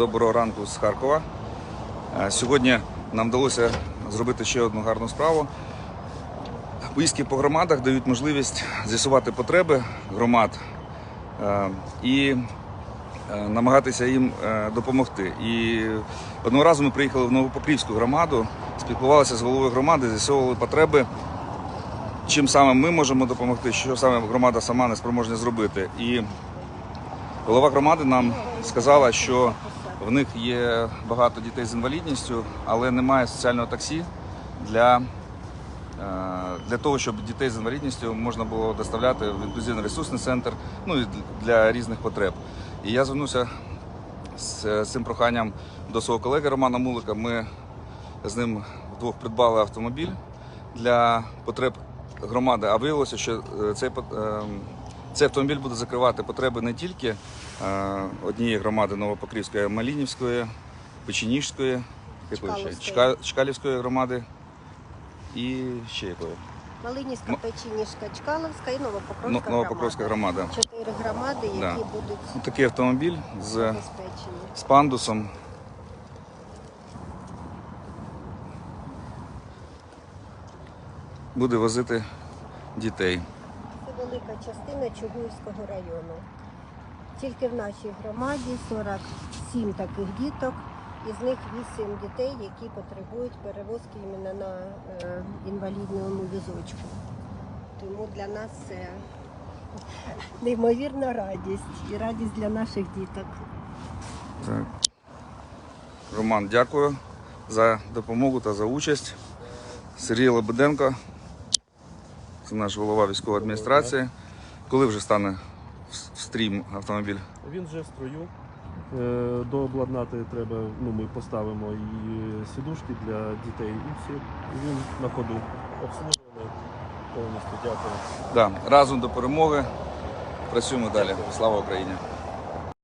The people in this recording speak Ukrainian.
Доброго ранку з Харкова. Е, Сьогодні нам вдалося зробити ще одну гарну справу. Поїздки по громадах дають можливість з'ясувати потреби громад е, і е, намагатися їм допомогти. І одного разу ми приїхали в Новопокрівську громаду, спілкувалися з головою громади, з'ясовували потреби, чим саме ми можемо допомогти, що саме громада сама не спроможна зробити. І голова громади нам сказала, що в них є багато дітей з інвалідністю, але немає соціального таксі для, е, для того, щоб дітей з інвалідністю можна було доставляти в інклюзивно-ресурсний центр, ну і для різних потреб. І я звернувся з з цим проханням до свого колеги Романа Мулика. Ми з ним вдвох придбали автомобіль для потреб громади, а виявилося, що е, цей ем, цей автомобіль буде закривати потреби не тільки е, однієї громади Новопокрівської, а Малінівської, Печеніжської. Чкалівської. Чкалівської громади і ще якої? Малинівська, Печінішка, Чкаловська і Новопокровська, Ну, Новопокровська громада. громада. Чотири громади, які Да. будуть Ну, Такий автомобіль з, з пандусом. Буде возити дітей. Велика частина Чугуївського району. Тільки в нашій громаді 47 таких діток, із них 8 дітей, які потребують перевозки іменно на е, інвалідному візочку. Тому для нас це неймовірна радість і радість для наших діток. Так. Роман, дякую за допомогу та за участь. Сергій Лебеденко, це наш голова військової адміністрації. Коли вже стане в стрім автомобіль? Він вже в строю. Е, Дообладнати треба, ну ми поставимо і сідушки для дітей, і всі. Він на ходу обслужений повністю. Дякую. Да. Разом до перемоги. Працюємо далі. Слава Україні!